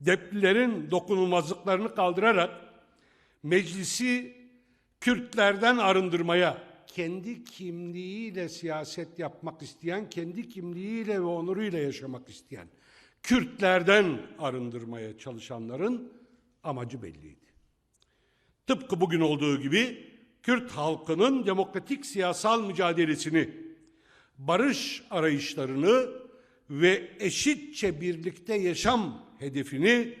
Deplilerin dokunulmazlıklarını kaldırarak meclisi Kürtlerden arındırmaya, kendi kimliğiyle siyaset yapmak isteyen, kendi kimliğiyle ve onuruyla yaşamak isteyen Kürtlerden arındırmaya çalışanların amacı belliydi. Tıpkı bugün olduğu gibi Kürt halkının demokratik siyasal mücadelesini, barış arayışlarını ve eşitçe birlikte yaşam hedefini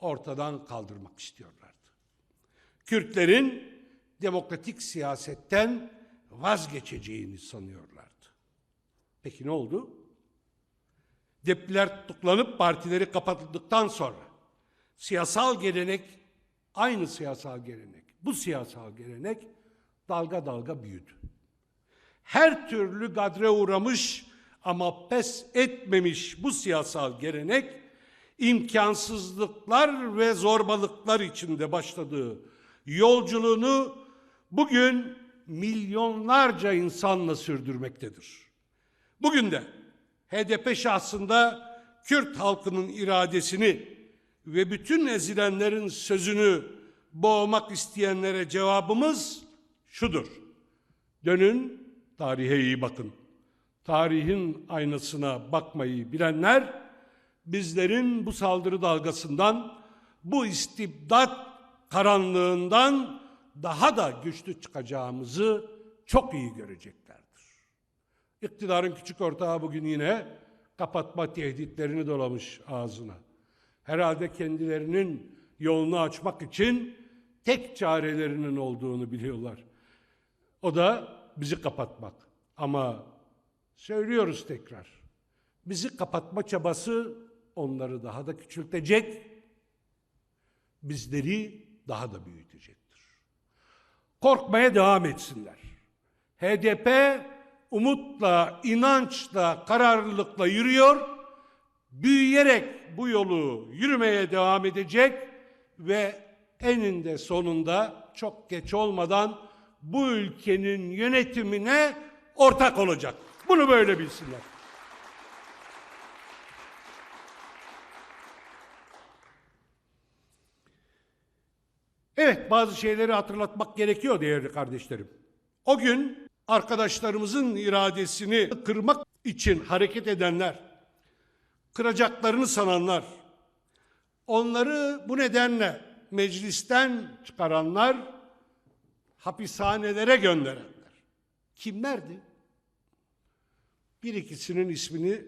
ortadan kaldırmak istiyorlardı. Kürtlerin demokratik siyasetten vazgeçeceğini sanıyorlardı. Peki ne oldu? Depliler tutuklanıp partileri kapatıldıktan sonra siyasal gelenek aynı siyasal gelenek. Bu siyasal gelenek dalga dalga büyüdü. Her türlü gadre uğramış ama pes etmemiş bu siyasal gelenek imkansızlıklar ve zorbalıklar içinde başladığı yolculuğunu bugün milyonlarca insanla sürdürmektedir. Bugün de HDP şahsında Kürt halkının iradesini ve bütün ezilenlerin sözünü boğmak isteyenlere cevabımız şudur. Dönün, tarihe iyi bakın. Tarihin aynasına bakmayı bilenler bizlerin bu saldırı dalgasından, bu istibdat karanlığından daha da güçlü çıkacağımızı çok iyi göreceklerdir. İktidarın küçük ortağı bugün yine kapatma tehditlerini dolamış ağzına. Herhalde kendilerinin yolunu açmak için tek çarelerinin olduğunu biliyorlar. O da bizi kapatmak. Ama söylüyoruz tekrar. Bizi kapatma çabası onları daha da küçültecek, bizleri daha da büyütecektir. Korkmaya devam etsinler. HDP umutla, inançla, kararlılıkla yürüyor. Büyüyerek bu yolu yürümeye devam edecek ve eninde sonunda çok geç olmadan bu ülkenin yönetimine ortak olacak. Bunu böyle bilsinler. Evet bazı şeyleri hatırlatmak gerekiyor değerli kardeşlerim. O gün arkadaşlarımızın iradesini kırmak için hareket edenler, kıracaklarını sananlar, onları bu nedenle meclisten çıkaranlar, hapishanelere gönderenler. Kimlerdi? Bir ikisinin ismini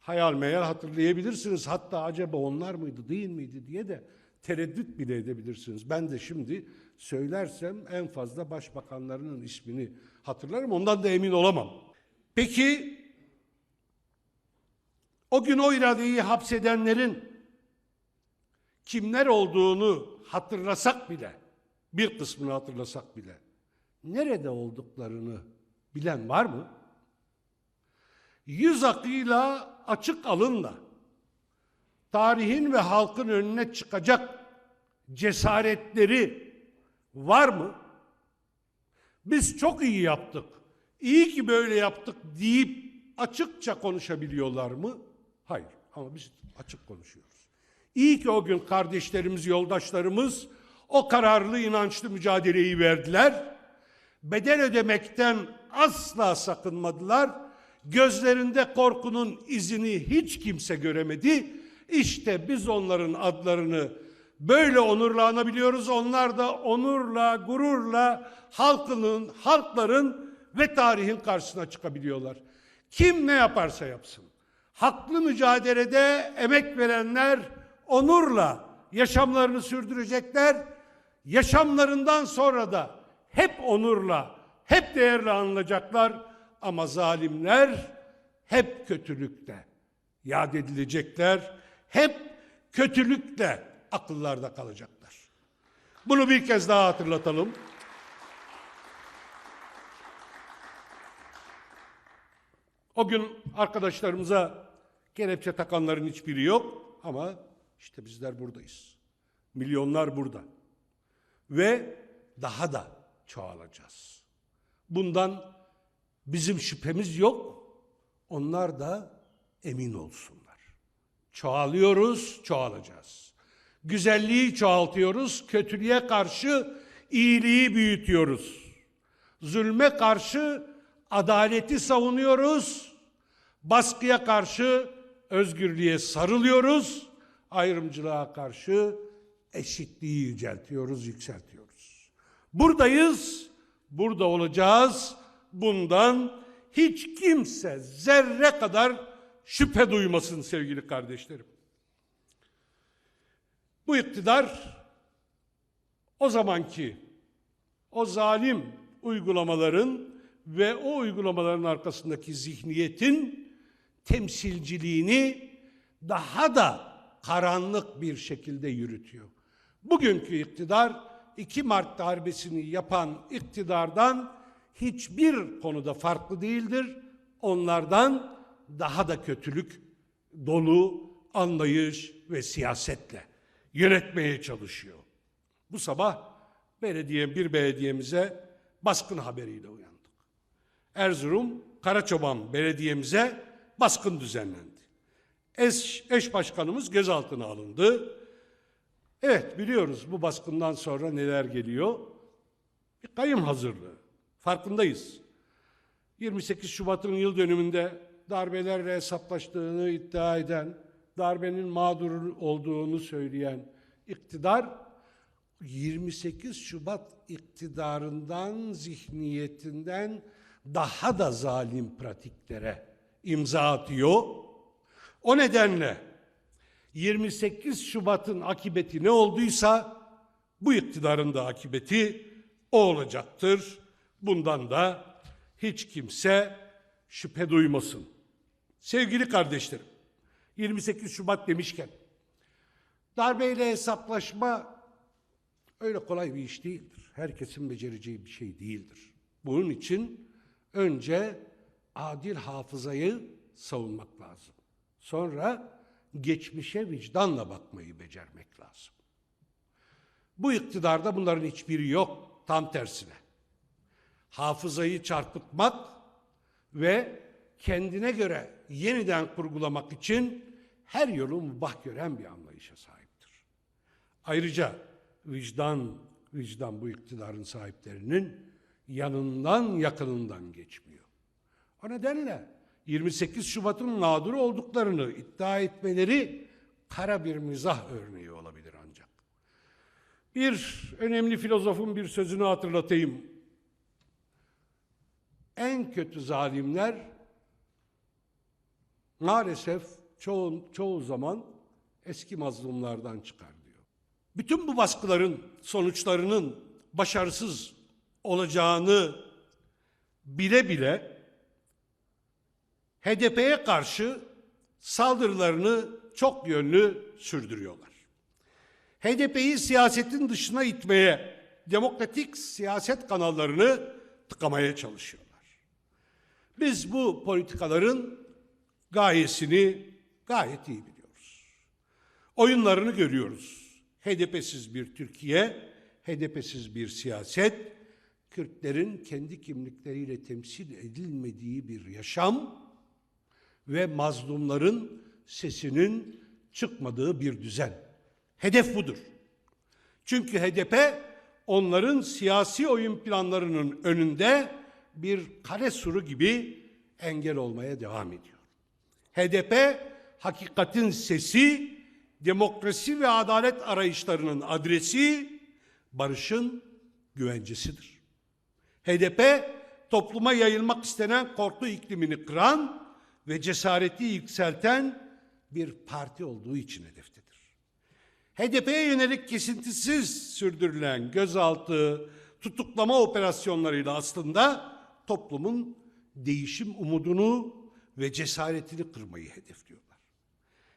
hayal meyal hatırlayabilirsiniz. Hatta acaba onlar mıydı değil miydi diye de tereddüt bile edebilirsiniz. Ben de şimdi söylersem en fazla başbakanlarının ismini hatırlarım. Ondan da emin olamam. Peki o gün o iradeyi hapsedenlerin kimler olduğunu hatırlasak bile, bir kısmını hatırlasak bile, nerede olduklarını bilen var mı? Yüz akıyla, açık alınla, tarihin ve halkın önüne çıkacak cesaretleri var mı? Biz çok iyi yaptık. İyi ki böyle yaptık deyip açıkça konuşabiliyorlar mı? Hayır. Ama biz açık konuşuyoruz. İyi ki o gün kardeşlerimiz, yoldaşlarımız o kararlı, inançlı mücadeleyi verdiler. Bedel ödemekten asla sakınmadılar. Gözlerinde korkunun izini hiç kimse göremedi. İşte biz onların adlarını böyle onurla anabiliyoruz. Onlar da onurla, gururla halkının, halkların ve tarihin karşısına çıkabiliyorlar. Kim ne yaparsa yapsın. Haklı mücadelede emek verenler onurla yaşamlarını sürdürecekler. Yaşamlarından sonra da hep onurla, hep değerle anılacaklar. Ama zalimler hep kötülükte yad edilecekler. Hep kötülükle akıllarda kalacaklar. Bunu bir kez daha hatırlatalım. O gün arkadaşlarımıza kelepçe takanların hiçbiri yok ama işte bizler buradayız. Milyonlar burada. Ve daha da çoğalacağız. Bundan bizim şüphemiz yok. Onlar da emin olsunlar. Çoğalıyoruz, çoğalacağız. Güzelliği çoğaltıyoruz, kötülüğe karşı iyiliği büyütüyoruz. Zulme karşı adaleti savunuyoruz. Baskıya karşı özgürlüğe sarılıyoruz. Ayrımcılığa karşı eşitliği yüceltiyoruz, yükseltiyoruz. Buradayız, burada olacağız. Bundan hiç kimse zerre kadar şüphe duymasın sevgili kardeşlerim. Bu iktidar o zamanki o zalim uygulamaların ve o uygulamaların arkasındaki zihniyetin temsilciliğini daha da karanlık bir şekilde yürütüyor. Bugünkü iktidar 2 Mart darbesini yapan iktidardan hiçbir konuda farklı değildir. Onlardan daha da kötülük dolu anlayış ve siyasetle yönetmeye çalışıyor. Bu sabah belediye bir belediyemize baskın haberiyle uyandık. Erzurum Karaçoban belediyemize baskın düzenlendi. Eş, eş başkanımız gözaltına alındı. Evet biliyoruz bu baskından sonra neler geliyor. Bir kayım hazırlığı. Farkındayız. 28 Şubat'ın yıl dönümünde darbelerle hesaplaştığını iddia eden, darbenin mağdur olduğunu söyleyen iktidar 28 Şubat iktidarından, zihniyetinden daha da zalim pratiklere imza atıyor. O nedenle 28 Şubat'ın akıbeti ne olduysa bu iktidarın da akıbeti o olacaktır. Bundan da hiç kimse şüphe duymasın. Sevgili kardeşlerim, 28 Şubat demişken darbeyle hesaplaşma öyle kolay bir iş değildir. Herkesin becereceği bir şey değildir. Bunun için önce adil hafızayı savunmak lazım. Sonra geçmişe vicdanla bakmayı becermek lazım. Bu iktidarda bunların hiçbiri yok. Tam tersine. Hafızayı çarpıtmak ve kendine göre yeniden kurgulamak için her yolu mubah gören bir anlayışa sahiptir. Ayrıca vicdan, vicdan bu iktidarın sahiplerinin yanından yakınından geçmiyor. O nedenle 28 Şubat'ın mağdur olduklarını iddia etmeleri kara bir mizah örneği olabilir ancak. Bir önemli filozofun bir sözünü hatırlatayım. En kötü zalimler maalesef çoğu, çoğu zaman eski mazlumlardan çıkar diyor. Bütün bu baskıların sonuçlarının başarısız olacağını bile bile HDP'ye karşı saldırılarını çok yönlü sürdürüyorlar. HDP'yi siyasetin dışına itmeye, demokratik siyaset kanallarını tıkamaya çalışıyorlar. Biz bu politikaların gayesini gayet iyi biliyoruz. Oyunlarını görüyoruz. HDP'siz bir Türkiye, HDP'siz bir siyaset, Kürtlerin kendi kimlikleriyle temsil edilmediği bir yaşam ve mazlumların sesinin çıkmadığı bir düzen. Hedef budur. Çünkü HDP onların siyasi oyun planlarının önünde bir kare suru gibi engel olmaya devam ediyor. HDP hakikatin sesi, demokrasi ve adalet arayışlarının adresi, barışın güvencesidir. HDP topluma yayılmak istenen korku iklimini kıran ve cesareti yükselten bir parti olduğu için hedeftedir. HDP'ye yönelik kesintisiz sürdürülen gözaltı, tutuklama operasyonlarıyla aslında toplumun değişim umudunu ve cesaretini kırmayı hedefliyorlar.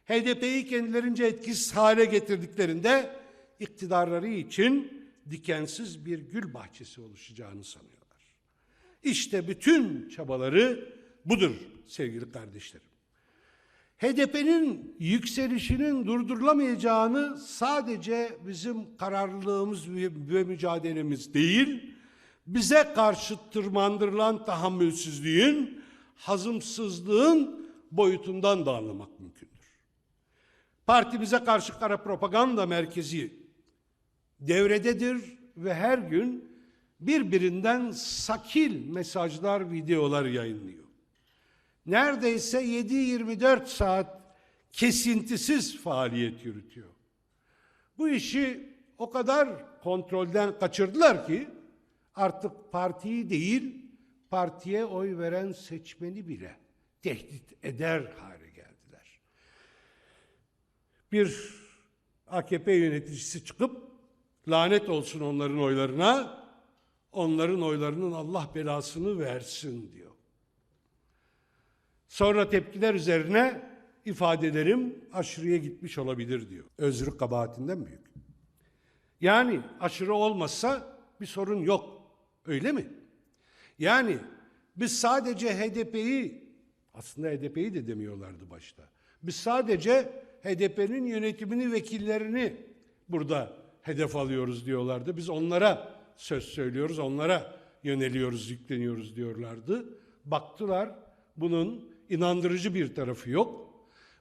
HDP'yi kendilerince etkisiz hale getirdiklerinde iktidarları için dikensiz bir gül bahçesi oluşacağını sanıyorlar. İşte bütün çabaları budur sevgili kardeşlerim. HDP'nin yükselişinin durdurulamayacağını sadece bizim kararlılığımız ve mücadelemiz değil, bize karşı tırmandırılan tahammülsüzlüğün, hazımsızlığın boyutundan da anlamak mümkündür. Partimize karşı kara propaganda merkezi devrededir ve her gün birbirinden sakil mesajlar, videolar yayınlıyor. Neredeyse 7-24 saat kesintisiz faaliyet yürütüyor. Bu işi o kadar kontrolden kaçırdılar ki artık partiyi değil, partiye oy veren seçmeni bile tehdit eder hale geldiler. Bir AKP yöneticisi çıkıp lanet olsun onların oylarına, onların oylarının Allah belasını versin diyor. Sonra tepkiler üzerine ifadelerim aşırıya gitmiş olabilir diyor. Özrü kabahatinden büyük. Yani aşırı olmazsa bir sorun yok. Öyle mi? Yani biz sadece HDP'yi aslında HDP'yi de demiyorlardı başta. Biz sadece HDP'nin yönetimini, vekillerini burada hedef alıyoruz diyorlardı. Biz onlara söz söylüyoruz, onlara yöneliyoruz, yükleniyoruz diyorlardı. Baktılar bunun inandırıcı bir tarafı yok.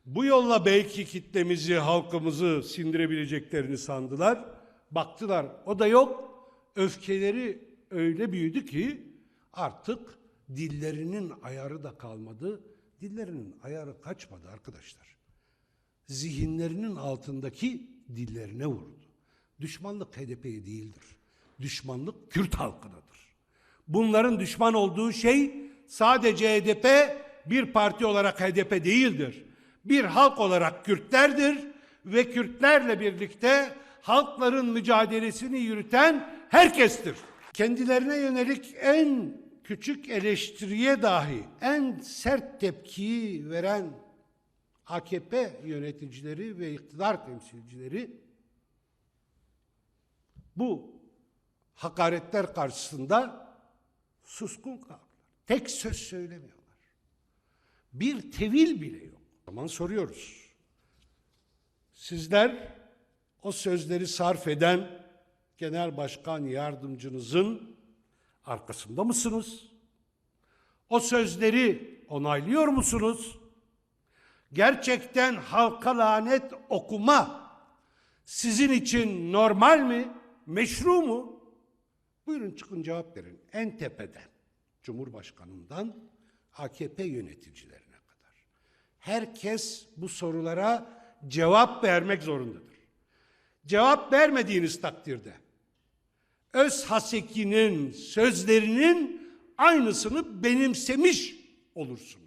Bu yolla belki kitlemizi, halkımızı sindirebileceklerini sandılar. Baktılar o da yok. Öfkeleri öyle büyüdü ki artık dillerinin ayarı da kalmadı. Dillerinin ayarı kaçmadı arkadaşlar. Zihinlerinin altındaki dillerine vurdu. Düşmanlık HDP'ye değildir. Düşmanlık Kürt halkınadır. Bunların düşman olduğu şey sadece HDP bir parti olarak HDP değildir. Bir halk olarak Kürtlerdir ve Kürtlerle birlikte halkların mücadelesini yürüten herkestir. Kendilerine yönelik en küçük eleştiriye dahi en sert tepkiyi veren AKP yöneticileri ve iktidar temsilcileri bu hakaretler karşısında suskun kaldılar. Tek söz söylemiyorlar. Bir tevil bile yok. O zaman soruyoruz. Sizler o sözleri sarf eden genel başkan yardımcınızın arkasında mısınız? O sözleri onaylıyor musunuz? Gerçekten halka lanet okuma sizin için normal mi? Meşru mu? Buyurun çıkın cevap verin. En tepeden, Cumhurbaşkanından AKP yöneticilerine kadar. Herkes bu sorulara cevap vermek zorundadır. Cevap vermediğiniz takdirde Öz Haseki'nin sözlerinin aynısını benimsemiş olursunuz.